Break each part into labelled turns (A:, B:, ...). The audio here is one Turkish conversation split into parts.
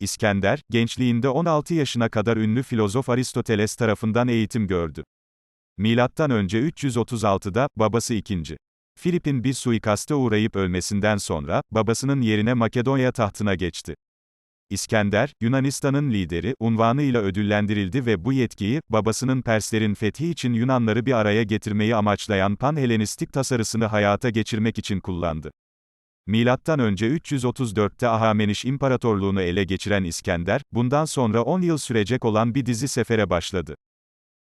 A: İskender, gençliğinde 16 yaşına kadar ünlü filozof Aristoteles tarafından eğitim gördü. Milattan önce 336'da, babası 2. Filip'in bir suikaste uğrayıp ölmesinden sonra, babasının yerine Makedonya tahtına geçti. İskender, Yunanistan'ın lideri, unvanıyla ödüllendirildi ve bu yetkiyi, babasının Perslerin fethi için Yunanları bir araya getirmeyi amaçlayan Pan-Helenistik tasarısını hayata geçirmek için kullandı. Milattan önce 334'te Ahameniş İmparatorluğunu ele geçiren İskender, bundan sonra 10 yıl sürecek olan bir dizi sefere başladı.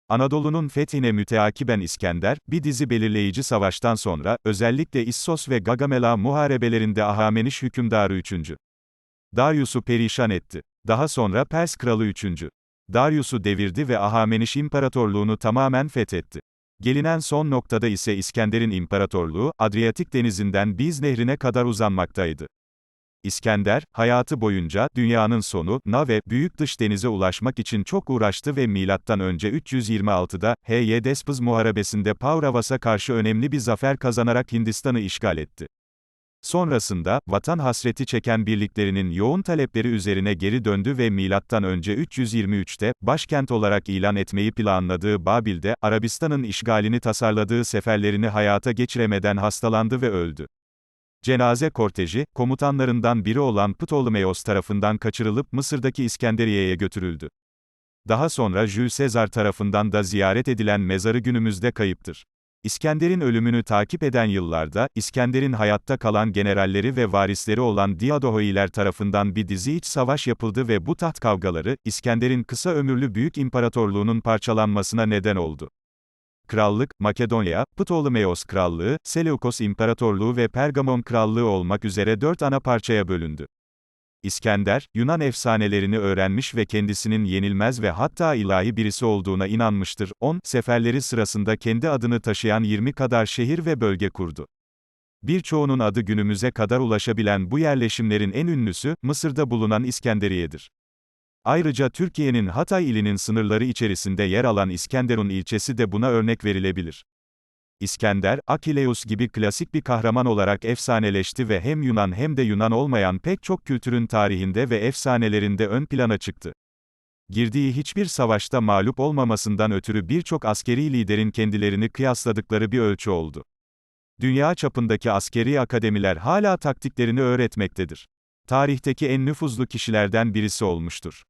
A: Anadolu'nun fethine müteakiben İskender, bir dizi belirleyici savaştan sonra, özellikle İssos ve Gagamela muharebelerinde Ahameniş hükümdarı 3. Darius'u perişan etti. Daha sonra Pers kralı 3. Darius'u devirdi ve Ahameniş İmparatorluğunu tamamen fethetti. Gelinen son noktada ise İskender'in imparatorluğu, Adriyatik denizinden Biz nehrine kadar uzanmaktaydı. İskender, hayatı boyunca, dünyanın sonu, na ve büyük dış denize ulaşmak için çok uğraştı ve önce 326'da, Heyedespız Muharebesi'nde Pauravas'a karşı önemli bir zafer kazanarak Hindistan'ı işgal etti. Sonrasında, vatan hasreti çeken birliklerinin yoğun talepleri üzerine geri döndü ve önce 323'te, başkent olarak ilan etmeyi planladığı Babil'de, Arabistan'ın işgalini tasarladığı seferlerini hayata geçiremeden hastalandı ve öldü. Cenaze korteji, komutanlarından biri olan Ptolemeos tarafından kaçırılıp Mısır'daki İskenderiye'ye götürüldü. Daha sonra Jules Caesar tarafından da ziyaret edilen mezarı günümüzde kayıptır. İskender'in ölümünü takip eden yıllarda, İskender'in hayatta kalan generalleri ve varisleri olan Diadohoiler tarafından bir dizi iç savaş yapıldı ve bu taht kavgaları, İskender'in kısa ömürlü büyük imparatorluğunun parçalanmasına neden oldu. Krallık, Makedonya, Ptolemeos Krallığı, Seleukos İmparatorluğu ve Pergamon Krallığı olmak üzere dört ana parçaya bölündü. İskender, Yunan efsanelerini öğrenmiş ve kendisinin yenilmez ve hatta ilahi birisi olduğuna inanmıştır. 10 seferleri sırasında kendi adını taşıyan 20 kadar şehir ve bölge kurdu. Birçoğunun adı günümüze kadar ulaşabilen bu yerleşimlerin en ünlüsü, Mısır'da bulunan İskenderiye'dir. Ayrıca Türkiye'nin Hatay ilinin sınırları içerisinde yer alan İskenderun ilçesi de buna örnek verilebilir. İskender, Akileus gibi klasik bir kahraman olarak efsaneleşti ve hem Yunan hem de Yunan olmayan pek çok kültürün tarihinde ve efsanelerinde ön plana çıktı. Girdiği hiçbir savaşta mağlup olmamasından ötürü birçok askeri liderin kendilerini kıyasladıkları bir ölçü oldu. Dünya çapındaki askeri akademiler hala taktiklerini öğretmektedir. Tarihteki en nüfuzlu kişilerden birisi olmuştur.